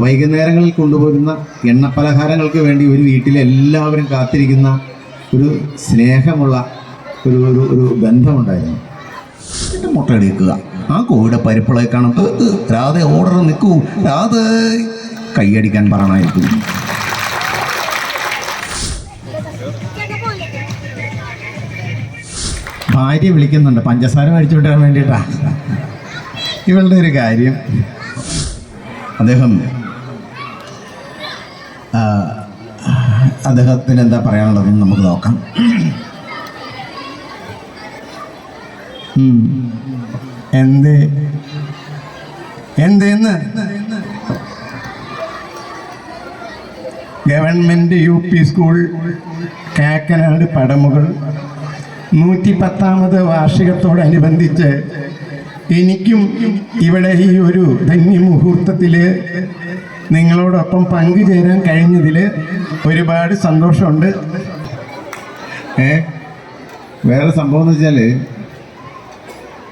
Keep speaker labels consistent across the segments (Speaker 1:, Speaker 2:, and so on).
Speaker 1: വൈകുന്നേരങ്ങളിൽ കൊണ്ടുപോരുന്ന എണ്ണപ്പലഹാരങ്ങൾക്ക് വേണ്ടി ഒരു വീട്ടിലെല്ലാവരും കാത്തിരിക്കുന്ന ഒരു സ്നേഹമുള്ള ഒരു ഒരു ഒരു ബന്ധമുണ്ടായിരുന്നു. എന്നിട്ട് മുട്ടയടിക്കുക ആ കോഴിയുടെ പരിപ്പളെ കാണും. "ഏ, ഏ, രാധ ഓർഡർ നിൽക്കൂ രാധ കൈയടിക്കാൻ പറയണമായിരിക്കും. ഭാര്യ വിളിക്കുന്നുണ്ട്. പഞ്ചസാര മേടിച്ചു വിട്ടാൻ വേണ്ടിയിട്ടാ. ഇവളുടെ ഒരു കാര്യം. അദ്ദേഹം അദ്ദേഹത്തിന് എന്താ പറയാനുള്ളതെന്ന് നമുക്ക് നോക്കാം. എന്ത്? എന്തെന്ന് government U P school Kakkanad Padamugal. നൂറ്റി പത്താമത് വാർഷികത്തോടനുബന്ധിച്ച് എനിക്കും ഇവിടെ ഈ ഒരു ധന്യമുഹൂർത്തത്തിൽ നിങ്ങളോടൊപ്പം പങ്കുചേരാൻ കഴിഞ്ഞതിൽ ഒരുപാട് സന്തോഷമുണ്ട്. ഏ? വേറെ സംഭവം എന്ന് വെച്ചാൽ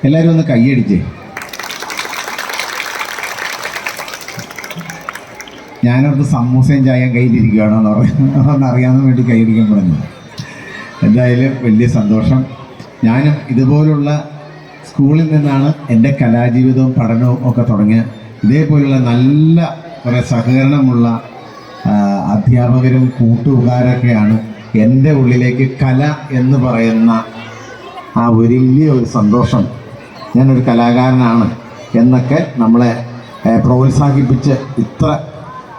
Speaker 1: എല്ലാവരും ഒന്ന് കൈയടിച്ചേ ഞാനൊന്ന് സമൂസയും ചായയും കയ്യിലിരിക്കുകയാണോ എന്ന് പറഞ്ഞു അറിയാൻ വേണ്ടി കൈയടിക്കാൻ പറഞ്ഞു. എന്തായാലും വലിയ സന്തോഷം. ഞാനും ഇതുപോലുള്ള സ്കൂളിൽ നിന്നാണ് എന്റെ കലാജീവിതവും പഠനവും ഒക്കെ തുടങ്ങിയത്. ഇതേപോലുള്ള നല്ല കുറേ സഹകരണമുള്ള അധ്യാപകരും കൂട്ടുകാരൊക്കെയാണ് എന്റെ ഉള്ളിലേക്ക് കല എന്ന് പറയുന്ന ആ വലിയ ഒരു സന്തോഷം. ഞാനൊരു കലാകാരനാണ് എന്നൊക്കെ നമ്മളെ പ്രോത്സാഹിപ്പിച്ച് ഇത്ര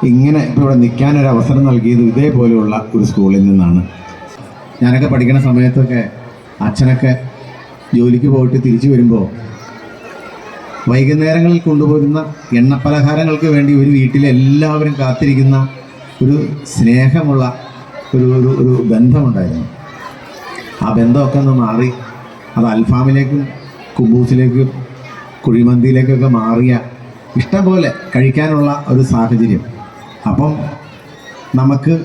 Speaker 1: ഇങ്ങനെ ഇപ്പോൾ ഇവിടെ നിൽക്കാനൊരു അവസരം നൽകിയത് ഇതേപോലെയുള്ള ഒരു സ്കൂളിൽ നിന്നാണ്. ഞാനൊക്കെ പഠിക്കുന്ന സമയത്തൊക്കെ അച്ഛനൊക്കെ ജോലിക്ക് പോയിട്ട് തിരിച്ചു വരുമ്പോൾ വൈകുന്നേരങ്ങളിൽ കൊണ്ടുപോരുന്ന എണ്ണപ്പലഹാരങ്ങൾക്ക് വേണ്ടി ഒരു വീട്ടിലെല്ലാവരും കാത്തിരിക്കുന്ന ഒരു സ്നേഹമുള്ള ഒരു ഒരു ഒരു ബന്ധമുണ്ടായിരുന്നു. ആ ബന്ധമൊക്കെ ഒന്ന് മാറി. അത് അൽഫാമിലേക്കും കുബൂസിലേക്കും കുഴിമന്തിയിലേക്കൊക്കെ മാറിയ ഇഷ്ടം പോലെ കഴിക്കാനുള്ള ഒരു സാഹചര്യം. അപ്പം നമുക്ക്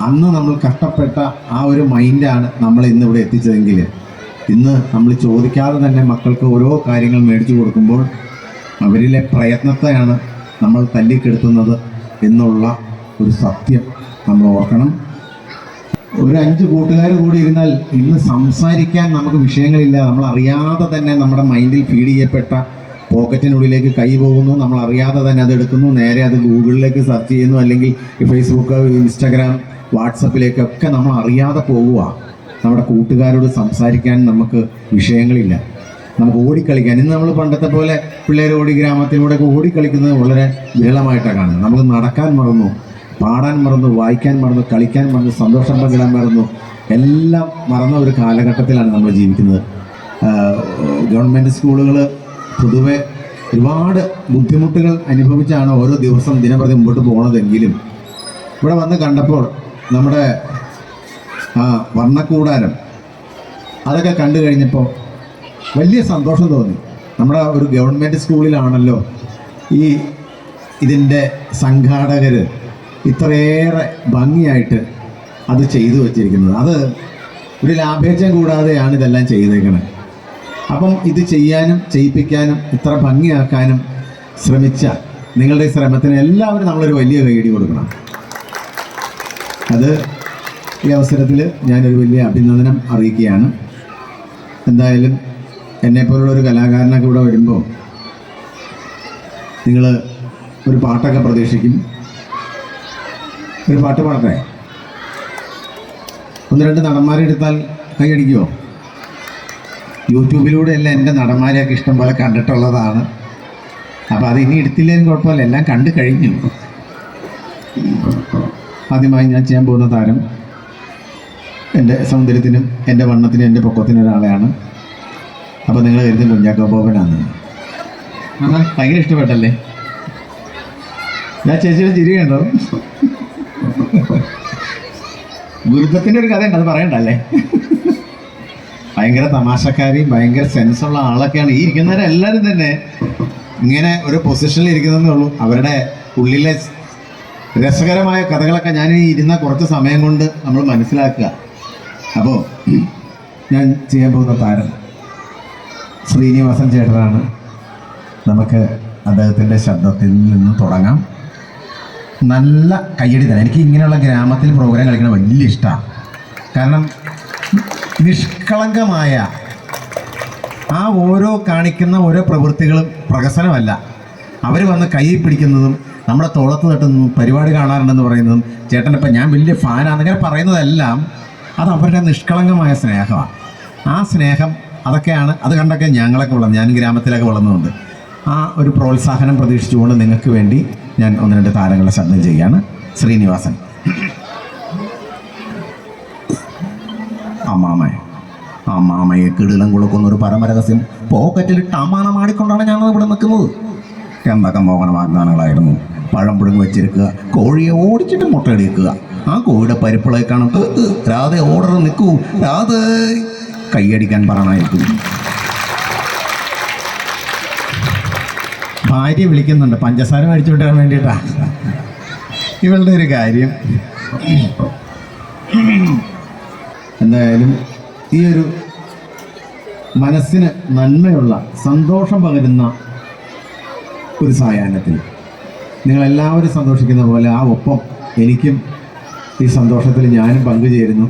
Speaker 1: അന്ന് നമ്മൾ കഷ്ടപ്പെട്ട ആ ഒരു മൈൻഡാണ് നമ്മൾ ഇന്നിവിടെ എത്തിച്ചതെങ്കിൽ. ഇന്ന് നമ്മൾ ചോദിക്കാതെ തന്നെ മക്കൾക്ക് ഓരോ കാര്യങ്ങൾ മേടിച്ചു കൊടുക്കുമ്പോൾ അവരിലെ പ്രയത്നത്തെയാണ് നമ്മൾ തല്ലിക്കെടുത്തുന്നത് എന്നുള്ള ഒരു സത്യം നമ്മൾ ഓർക്കണം. ഒരു അഞ്ച് കൂട്ടുകാർ കൂടി ഇരുന്നാൽ ഇന്ന് സംസാരിക്കാൻ നമുക്ക് വിഷയങ്ങളില്ല. നമ്മൾ അറിയാതെ തന്നെ നമ്മുടെ മൈൻഡിൽ ഫീഡ് ചെയ്യപ്പെട്ട പോക്കറ്റിനുള്ളിലേക്ക് കൈ പോകുന്നു. നമ്മൾ അറിയാതെ തന്നെ അതെടുക്കുന്നു നേരെ അത് ഗൂഗിളിലേക്ക് സെർച്ച് ചെയ്യുന്നു. അല്ലെങ്കിൽ ഫേസ്ബുക്ക് ഇൻസ്റ്റാഗ്രാം വാട്സപ്പിലേക്കൊക്കെ നമ്മൾ അറിയാതെ പോവുക. നമ്മുടെ കൂട്ടുകാരോട് സംസാരിക്കാൻ നമുക്ക് വിഷയങ്ങളില്ല. നമുക്ക് ഓടിക്കളിക്കാൻ. ഇന്ന് നമ്മൾ പണ്ടത്തെ പോലെ പിള്ളേർ ഓടി ഗ്രാമത്തിലൂടെ ഒക്കെ ഓടിക്കളിക്കുന്നത് വളരെ വിരളമായിട്ടാണ് കാണുന്നത്. നമുക്ക് നടക്കാൻ മറന്നു പാടാൻ മറന്നു വായിക്കാൻ മറന്നു കളിക്കാൻ മറന്നു സന്തോഷം പങ്കിടാൻ മറന്നു എല്ലാം മറന്ന ഒരു കാലഘട്ടത്തിലാണ് നമ്മൾ ജീവിക്കുന്നത്. ഗവൺമെന്റ് സ്കൂളുകൾ പൊതുവെ ഒരുപാട് ബുദ്ധിമുട്ടുകൾ അനുഭവിച്ചാണ് ഓരോ ദിവസം ദിനപ്രതി മുമ്പോട്ട് പോകുന്നതെങ്കിലും ഇവിടെ വന്ന് കണ്ടപ്പോൾ നമ്മുടെ ആ വർണക്കൂടാരം. അതൊക്കെ കണ്ടു കഴിഞ്ഞപ്പോൾ വലിയ സന്തോഷം തോന്നി. നമ്മുടെ ഒരു ഗവൺമെന്റ് സ്കൂളിലാണല്ലോ ഈ ഇതിന്റെ സംഘാടകർ ഇത്രയേറെ ഭംഗിയായിട്ട് അത് ചെയ്തു വച്ചിരിക്കുന്നത്. അത് ഒരു ലാഭേച്ഛം കൂടാതെയാണ് ഇതെല്ലാം ചെയ്തേക്കുന്നത് അപ്പം ഇത് ചെയ്യാനും ചെയ്യിപ്പിക്കാനും ഇത്ര ഭംഗിയാക്കാനും ശ്രമിച്ച നിങ്ങളുടെ ശ്രമത്തിന് എല്ലാവരും നമ്മളൊരു വലിയ കൈയടി കൊടുക്കണം. അത് ഈ അവസരത്തിൽ ഞാനൊരു വലിയ അഭിനന്ദനം അറിയിക്കുകയാണ്. എന്തായാലും എന്നെപ്പോലുള്ള ഒരു കലാകാരനൊക്കെ ഇവിടെ വരുമ്പോൾ നിങ്ങൾ ഒരു പാട്ടൊക്കെ പ്രതീക്ഷിക്കും. ഒരു പാട്ട് പാടട്ടെ? ഒന്ന് രണ്ട് നടന്മാരെ എടുത്താൽ യൂട്യൂബിലൂടെ എല്ലാം എന്റെ നടന്മാരെയൊക്കെ ഇഷ്ടം പോലെ കണ്ടിട്ടുള്ളതാണ്. അപ്പോൾ അത് ഇനി എടുത്തില്ലെങ്കിലും കുഴപ്പമില്ല എല്ലാം കണ്ടു കഴിഞ്ഞു. ആദ്യമായി ഞാൻ ചെയ്യാൻ പോകുന്ന താരം എന്റെ സൗന്ദര്യത്തിനും എന്റെ വണ്ണത്തിനും എന്റെ പൊക്കത്തിനും ഒരാളെയാണ്. അപ്പോൾ നിങ്ങൾ കരുതും കുഞ്ഞാക്കോ ബോബനാണ് ഭയങ്കര ഇഷ്ടപ്പെട്ടല്ലേ? ഞാൻ ചേച്ചിയുടെ ചിരി കണ്ടോ? ഗുരുത്വത്തിന്റെ ഒരു കഥ ഉണ്ട് അത് പറയണ്ടല്ലേ? ഭയങ്കര തമാശക്കാരിയും ഭയങ്കര സെൻസുള്ള ആളൊക്കെയാണ്. ഈ ഇരിക്കുന്നവരെല്ലാവരും തന്നെ ഇങ്ങനെ ഒരു പൊസിഷനിൽ ഇരിക്കുന്നതേ ഉള്ളൂ. അവരുടെ ഉള്ളിലെ രസകരമായ കഥകളൊക്കെ ഞാൻ ഈ ഇരുന്ന കുറച്ച് സമയം കൊണ്ട് നമ്മൾ മനസ്സിലാക്കുക. അപ്പോൾ ഞാൻ ചെയ്യാൻ പോകുന്ന താരം ശ്രീനിവാസൻ ചേട്ടനാണ്. നമുക്ക് അദ്ദേഹത്തിന്റെ ശബ്ദത്തിൽ നിന്ന് തുടങ്ങാം. നല്ല കയ്യടി തന്നെ എനിക്ക് ഇങ്ങനെയുള്ള ഗ്രാമത്തിൽ പ്രോഗ്രാം കളിക്കണം വലിയ ഇഷ്ടമാണ് കാരണം നിഷ്കളങ്കമായ ആ ഓരോ കാണിക്കുന്ന ഓരോ പ്രവൃത്തികളും പ്രഹസനമല്ല. അവർ വന്ന് കൈ പിടിക്കുന്നതും നമ്മുടെ തോളത്ത് തട്ടുന്നതും പരിപാടി കാണാറുണ്ടെന്ന് പറയുന്നതും ചേട്ടനിപ്പം ഞാൻ വലിയ ഫാനാണ് അങ്ങനെ പറയുന്നതെല്ലാം അത് അവരുടെ നിഷ്കളങ്കമായ സ്നേഹമാണ്. ആ സ്നേഹം അതൊക്കെയാണ് അത് കണ്ടൊക്കെ ഞങ്ങളൊക്കെ വളർന്നു. ഞാൻ ഗ്രാമത്തിലൊക്കെ വളർന്നുകൊണ്ട് ആ ഒരു പ്രോത്സാഹനം പ്രതീക്ഷിച്ചുകൊണ്ട് നിങ്ങൾക്ക് വേണ്ടി ഞാൻ ഒന്ന് രണ്ട് താരങ്ങളെ ശബ്ദം ചെയ്യുകയാണ്. ശ്രീനിവാസൻ. അമ്മാമയെ. അമ്മാമയെ കിടിലം കൊടുക്കുന്ന ഒരു പരമരഹസ്യം. പോക്കറ്റിലിട്ട് അമ്മാനം മാടിക്കൊണ്ടാണ് ഞാനത് ഇവിടെ നിൽക്കുന്നത്. എന്തൊക്കെ മോഹന വാഗ്ദാനങ്ങളായിരുന്നു. പഴം പുഴുങ്ങി വെച്ചിരിക്കുക കോഴിയെ ഓടിച്ചിട്ട് മുട്ടയടിക്കുക ആ കോഴിയുടെ പരിപ്പിളെ കാണും. രാധ ഓർഡർ നിൽക്കൂ രാധ. കൈയടിക്കാൻ പറയണമായിരിക്കും ഭാര്യ വിളിക്കുന്നുണ്ട്. പഞ്ചസാര മേടിച്ചു വിട്ടാൻ വേണ്ടിയിട്ടാ. ഇവളുടെ ഒരു കാര്യം. എന്തായാലും ഈ ഒരു മനസ്സിന് നന്മയുള്ള സന്തോഷം പകരുന്ന ഒരു സായാഹ്നത്തിൽ നിങ്ങളെല്ലാവരും സന്തോഷിക്കുന്ന പോലെ ആ ഒപ്പം എനിക്കും ഈ സന്തോഷത്തിൽ ഞാനും പങ്കുചേരുന്നു.